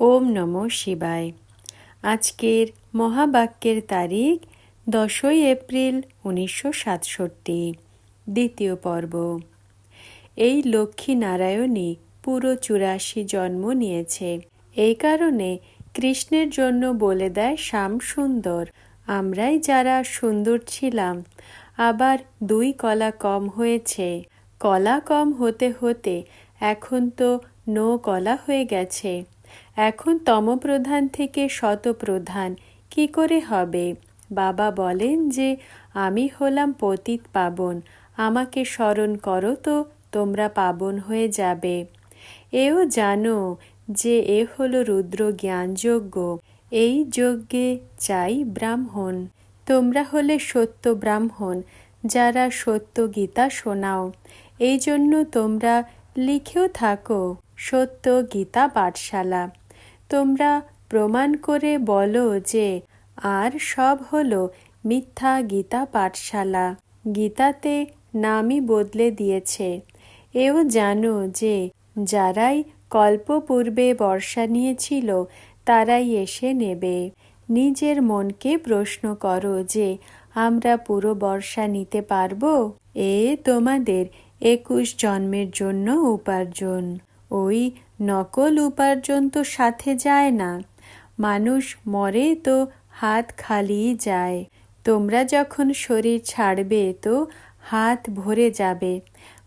ওম নম শিবায়। আজকের মহাবাক্যের তারিখ দশই এপ্রিল উনিশশো সাতষট্টি, দ্বিতীয় পর্ব। এই লক্ষ্মী নারায়ণী পুরো চুরাশি জন্ম নিয়েছে। এই কারণে কৃষ্ণের জন্য বলে দেয় শ্যাম সুন্দর, আমরাই যারা সুন্দর ছিলাম, আবার দুই কলা কম হয়েছে। কলা কম হতে হতে এখন তো নো কলা হয়ে গেছে। এখন তমপ্রধান থেকে শতপ্রধান। কি করে হবে? বাবা বলেন যে, আমি হলাম পতিত পাবন। আমাকে স্মরণ করো তো, তোমরা পাবন হয়ে যাবে। এও জানো যে, এ হলো রুদ্র জ্ঞানযজ্ঞ। এই যজ্ঞে চাই ব্রাহ্মণ। তোমরা হলে সত্য ব্রাহ্মণ, যারা সত্য গীতা শোনাও। এই জন্য তোমরা লিখেও থাকো, সত্য গীতা পাঠশালা। তোমরা প্রমাণ করে বলো যে আর সব হলো মিথ্যা গীতা পাঠশালা। গীতাতে নামই বদলে দিয়েছে। এও জানো যে যারাই কল্পপূর্বে বর্ষা নিয়েছিল, তারাই এসে নেবে। নিজের মনকে প্রশ্ন করো যে আমরা পুরো বর্ষা নিতে পারব? এ তোমাদের একুশ জন্মের জন্য উপার্জন। ওই নকল উপার্জন তো সাথে যায় না। মানুষ মরে তো হাত খালি যায়। তোমরা যখন শরীর ছাড়বে তো হাত ভরে যাবে।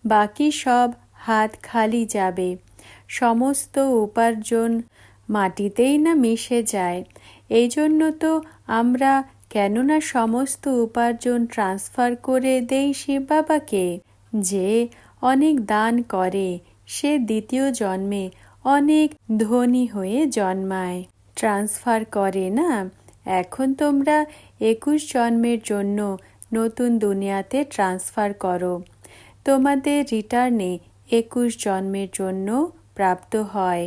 বাকি সব হাত খালি যাবে। সমস্ত উপার্জন মাটিতেই না মিশে যায়। এই জন্য তো আমরা কেননা সমস্ত উপার্জন ট্রান্সফার করে দেই শিব বাবাকে, যে অনেক দান করে। সে দ্বিতীয় জন্মে অনেক ধনী হয়ে জন্মায়। ট্রান্সফার করে না? এখন তোমরা একুশ জন্মের জন্য নতুন দুনিয়াতে ট্রান্সফার করো। তোমাদের রিটার্নে একুশ জন্মের জন্য প্রাপ্ত হয়।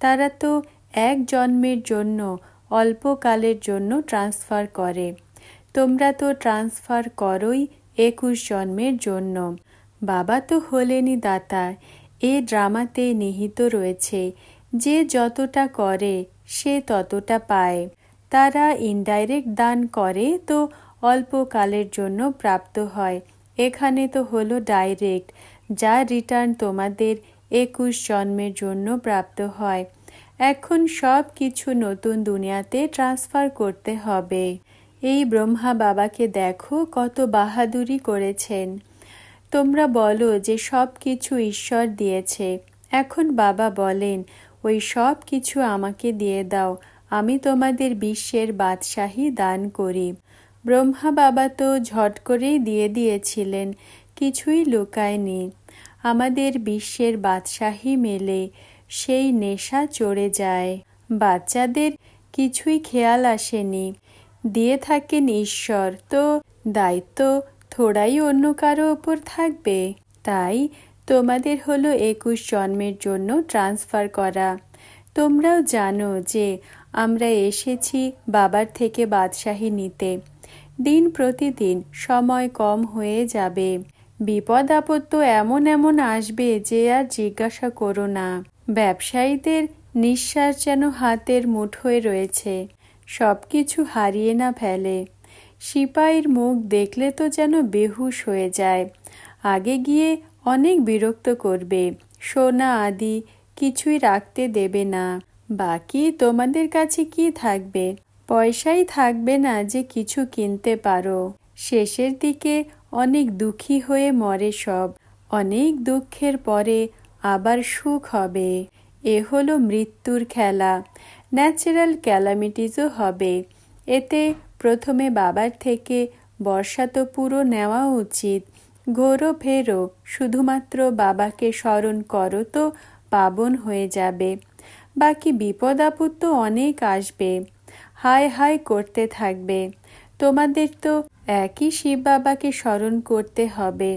তারা তো এক জন্মের জন্য অল্পকালের জন্য ট্রান্সফার করে। তোমরা তো ট্রান্সফার করোই একুশ জন্মের জন্য। বাবা তো হলেনি দাতা। এ ড্রামাতে নিহিত রয়েছে, যে যতটা করে, সে ততটা পায়। তারা ইনডাইরেক্ট দান করে তো অল্পকালের জন্য প্রাপ্ত হয়। এখানে তো হলো ডাইরেক্ট, যা রিটার্ন তোমাদের একুশ জন্মের জন্য প্রাপ্ত হয়। এখন সব কিছু নতুন দুনিয়াতে ট্রান্সফার করতে হবে। এই ব্রহ্মা বাবাকে দেখো কত বাহাদুরি করেছেন। তোমরা বলো যে সব কিছু ঈশ্বর দিয়েছে। এখন বাবা বলেন, ওই সব কিছু আমাকে দিয়ে দাও, আমি তোমাদের বিশ্বের বাদশাহী দান করি। ব্রহ্মা বাবা তো ঝট করেই দিয়ে দিয়েছিলেন, কিছুই লুকায়নি। আমাদের বিশ্বের বাদশাহী মেলে, সেই নেশা চড়ে যায়। বাচ্চাদের কিছুই খেয়াল আসেনি। দিয়ে থাকেন ঈশ্বর, তো দায়িত্ব থোড়াই অন্য কারও ওপর থাকবে। তাই তোমাদের হলো একুশ জন্মের জন্য ট্রান্সফার করা। তোমরাও জানো যে আমরা এসেছি বাবার থেকে বাদশাহী নিতে। দিন প্রতিদিন সময় কম হয়ে যাবে। বিপদ আপদ তো এমন এমন আসবে যে আর জিজ্ঞাসা করো না। ব্যবসায়ীদের নিঃশ্বাস যেন হাতের মুঠোয় রয়েছে। সব কিছু হারিয়ে না ফেলে। সিপাহীর মুখ দেখলে তো যেন বেহুশ হয়ে যায়। আগে গিয়ে অনেক বিরক্ত করবে। সোনা, আদি কিছুই রাখতে দেবে না। বাকি তোমাদের কাছে কি থাকবে? পয়সাই থাকবে না যে কিছু কিনতে পারো। শেষের দিকে অনেক দুঃখী হয়ে মরে সব। অনেক দুঃখের পরে আবার সুখ হবে। এ হলো মৃত্যুর খেলা। ন্যাচারাল ক্যালামিটিসও হবে। এতে প্রথমে বাবার থেকে বর্ষা তো পুরো নেওয়া উচিত। ঘোরো ফেরো শুধুমাত্র বাবাকে স্মরণ করো তো পাবন হয়ে যাবে। বাকি বিপদ আপদ তো অনেক আসবে। হায় হায় করতে থাকবে। তোমাদের তো একই শিব বাবাকে স্মরণ করতে হবে।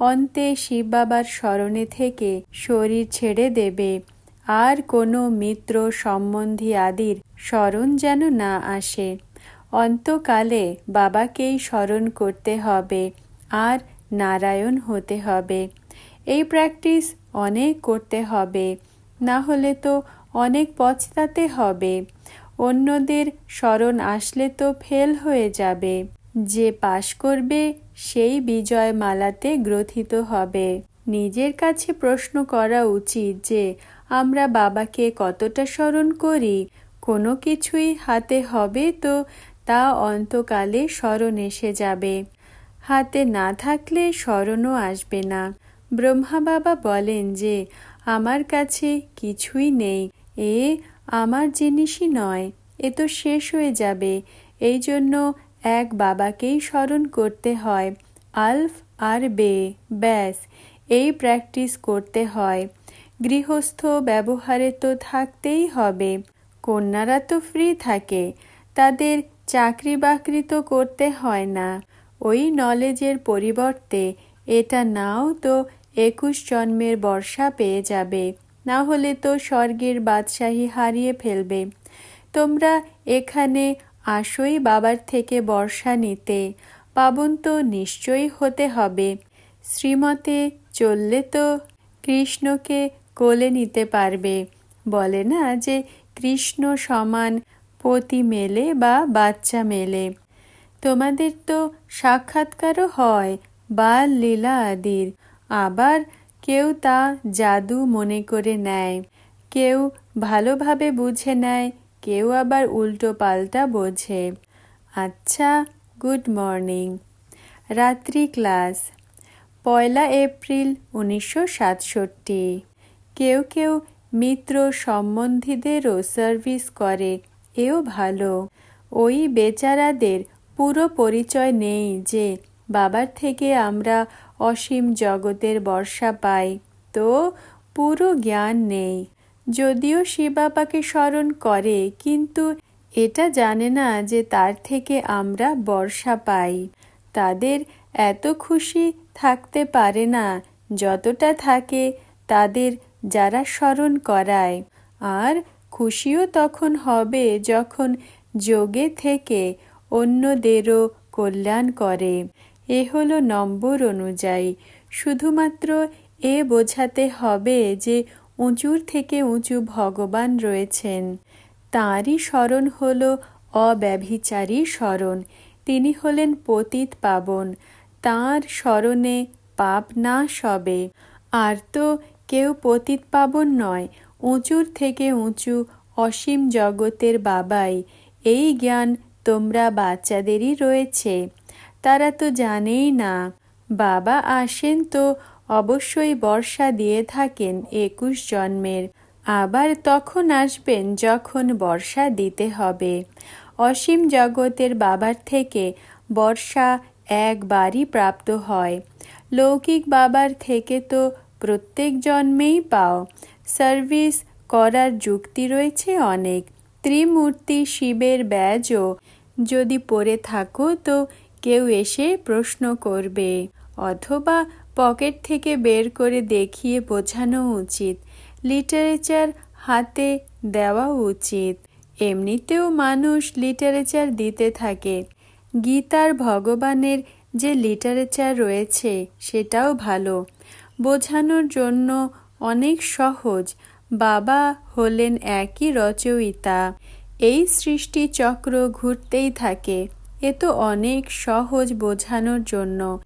অন্তে শিব বাবার স্মরণে থেকে শরীর ছেড়ে দেবে। আর কোনো মিত্র সম্বন্ধী আদির স্মরণ যেন না আসে। অন্তকালে বাবাকেই স্মরণ করতে হবে আর নারায়ণ হতে হবে। এই প্র্যাকটিস অনেক করতে হবে। না হলে তো অনেক পছতাতে হবে। অন্যদের স্মরণ আসলে তো ফেল হয়ে যাবে। যে পাশ করবে, সেই বিজয় মালাতে গ্রথিত হবে। নিজের কাছে প্রশ্ন করা উচিত যে, আমরা বাবাকে কতটা স্মরণ করি? কোনো কিছুই হাতে হবে তো তা অন্তকালে স্মরণ এসে যাবে। হাতে না থাকলে স্মরণও আসবে না। ব্রহ্মা বাবা বলেন যে, আমার কাছে কিছুই নেই। এ আমার জিনিসই নয়। এ তো শেষ হয়ে যাবে। এই জন্য এক বাবাকেই স্মরণ করতে হয়। আলফ আর বে। ব্যাস, এই প্র্যাকটিস করতে হয়। গৃহস্থ ব্যবহারে তো থাকতেই হবে। কন্যারা তো ফ্রি থাকে। তাদের চাকরি বাকরি তো করতে হয় না। ওই নলেজের পরিবর্তে এটা নাও তো একুশ জন্মের বর্ষা পেয়ে যাবে। না হলে তো স্বর্গের বাদশাহী হারিয়ে ফেলবে। তোমরা এখানে আসই বাবার থেকে বর্ষা নিতে। পাবন তো নিশ্চয়ই হতে হবে। শ্রীমতে চললে তো কৃষ্ণকে কোলে নিতে পারবে। বলে না যে কৃষ্ণ সমান পতি মেলে বা বাচ্চা মেলে। তোমাদের তো সাক্ষাৎকারও হয় বাল লীলা আদির আবার কেউ তা জাদু মনে করে নেয়। কেউ ভালোভাবে বুঝে নেয়, কেউ আবার উল্টো পাল্টা বোঝে। আচ্ছা গুড মর্নিং। রাত্রি ক্লাস। পয়লা এপ্রিল উনিশশো সাতষট্টি। কেউ কেউ মিত্র সম্বন্ধীদেরও সার্ভিস করে। এও ভালো। ওই বেচারাদের পুরো পরিচয় নেই যে বাবার থেকে আমরা অসীম জগতের বর্ষা পাই। তো পুরো জ্ঞান নেই। যদিও শিবাবাকে স্মরণ করে, কিন্তু এটা জানে না যে তার থেকে আমরা বর্ষা পাই। তাদের এত খুশি থাকতে পারে না। যতটা থাকে তাদের যারা স্মরণ করায়। আর খুশিও তখন হবে যখন যোগে থেকে অন্যদেরও কল্যাণ করে। এ হলো নম্বর অনুযায়ী। শুধুমাত্র এ বোঝাতে হবে যে উঁচুর থেকে উঁচু ভগবান রয়েছেন। তাঁরই স্মরণ হল অব্যভিচারী স্মরণ। তিনি হলেন পতিত পাবন। তাঁর স্মরণে পাপ না সবে আর তো কেউ পতিত পাবন নয় উঁচুর থেকে উঁচু অসীম জগতের বাবাই, এই জ্ঞান তোমরা বাচ্চাদেরই রয়েছে। তারা তো জানেই না, বাবা আসেন তো অবশ্যই বর্ষা দিয়ে থাকেন একুশ জন্মের। আবার তখন আসবেন যখন বর্ষা দিতে হবে। অসীম জগতের বাবার থেকে বর্ষা একবারই প্রাপ্ত হয়। লৌকিক বাবার থেকে তো প্রত্যেক জন্মেই পাও। সার্ভিস করার যুক্তি রয়েছে অনেক। ত্রিমূর্তি শিবের ব্যাজও যদি পরে থাকো তো কেউ এসে প্রশ্ন করবে, অথবা পকেট থেকে বের করে দেখিয়ে বোঝানো উচিত, লিটারেচার হাতে দেওয়া উচিত। এমনিতেও মানুষ লিটারেচার দিতে থাকে। গীতার ভগবানের যে লিটারেচার রয়েছে সেটাও ভালো। বোঝানোর জন্য অনেক সহজ। বাবা হলেন একই রচয়িতা। এই সৃষ্টি চক্র ঘুরতেই থাকে। এ তো অনেক সহজ বোঝানোর জন্য।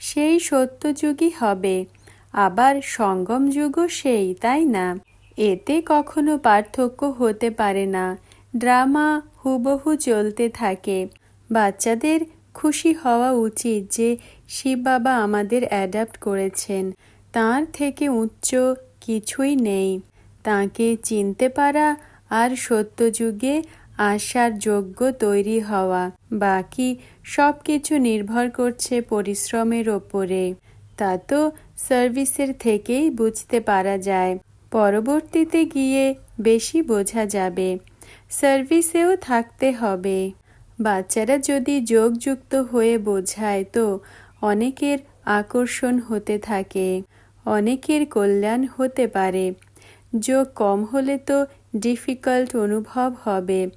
সেই সত্যযুগই হবে। আবার সঙ্গম যুগও সেই, তাই না? এতে কখনো পার্থক্য হতে পারে না। ড্রামা হুবহু চলতে থাকে। বাচ্চাদের খুশি হওয়া উচিত যে শিব বাবা আমাদের অ্যাডাপ্ট করেছেন। তার থেকে উচ্চ কিছুই নেই। তাকে চিনতে পারা আর সত্যযুগে আসার যোগ্য তৈরি হওয়া। বাকি সব কিছু নির্ভর করছে পরিশ্রমের ওপরে। তা তো সার্ভিসের থেকেই বুঝতে পারা যায়। পরবর্তীতে গিয়ে বেশি বোঝা যাবে। সার্ভিসেও থাকতে হবে। বাচ্চারা যদি যোগযুক্ত হয়ে বোঝায় তো অনেকের আকর্ষণ হতে থাকে। অনেকের কল্যাণ হতে পারে। যোগ কম হলে তো ডিফিকাল্ট অনুভব হবে।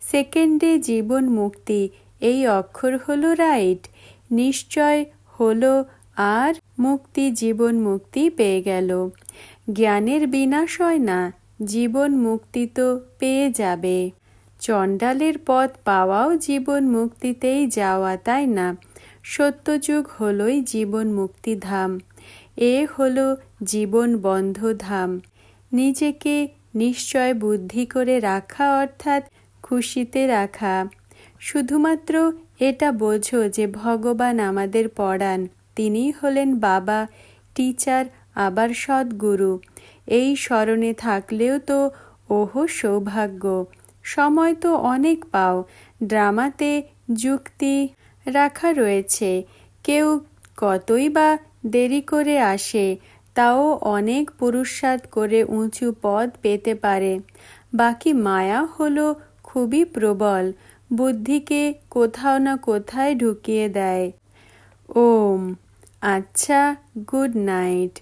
সেকেন্ডে জীবন মুক্তি, এই অক্ষর হলো রাইট। নিশ্চয় হলো আর মুক্তি, জীবন মুক্তি পেয়ে গেল। জ্ঞানের বিনাশ হয় না, জীবন মুক্তি তো পেয়ে যাবে। চণ্ডালের পথ পাওয়াও জীবন মুক্তিতেই যাওয়া, তাই না? সত্যযুগ হলই জীবন মুক্তিধাম। এ হলো জীবন বন্ধ ধাম নিজেকে নিশ্চয় বুদ্ধি করে রাখা অর্থাৎ খুশিতে রাখা। শুধুমাত্র এটা বোঝো যে ভগবান আমাদের পড়ান তিনি হলেন বাবা, টিচার, আবার সদ্গুরু। এই স্মরণে থাকলেও তো ওহো সৌভাগ্য। সময় তো অনেক পাও। ড্রামাতে যুক্তি রাখা রয়েছে। কেউ কতই বা দেরি করে আসে, তাও অনেক পুরুষার্থ করে উঁচু পদ পেতে পারে। বাকি মায়া হলো খুবই প্রবল, বুদ্ধিকে কোথাও না কোথায় ঢুকিয়ে দেয়। ওম আচ্ছা গুড নাইট,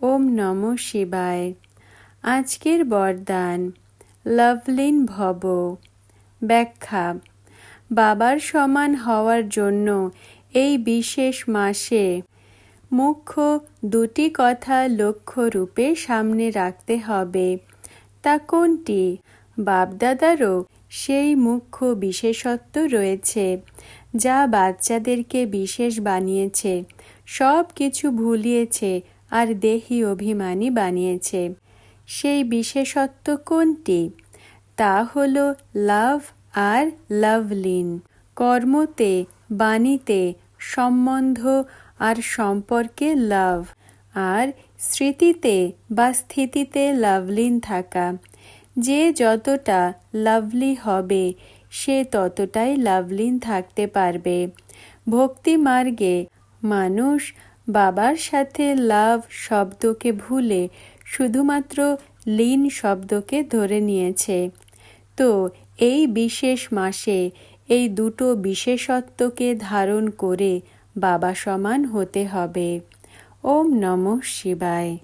ওম নম শিবায়। আজকের বরদান, লাভলিন ভব। ব্যাখ্যা, বাবার সমান হওয়ার জন্য এই বিশেষ মাসে মুখ্য দুটি কথা লক্ষ্য রূপে সামনে রাখতে হবে। তা কোনটি? বাপদাদারও সেই মুখ্য বিশেষত্ব রয়েছে, যা বাচ্চাদেরকে বিশেষ বানিয়েছে, সব কিছু ভুলিয়েছে আর দেহি অভিমানী বানিয়েছে। সেই বিশেষত্ব কোনটি? তা হল লাভ আর লাভলিন, কর্মতে, বাণীতে সম্বন্ধ আর সম্পর্কে লাভ আর স্মৃতিতে বা স্থিতিতে লাভলিন থাকা। যে যতটা লাভলি হবে, সে ততটাই লাভলিন থাকতে পারবে। ভক্তি মার্গে মানুষ বাবার সাথে লাভ শব্দকে ভুলে শুধুমাত্র লীন শব্দকে ধরে নিয়েছে। তো এই বিশেষ মাসে এই দুটো বিশেষত্বকে ধারণ করে বাবা সমান হতে হবে। ওম নম শিবায়।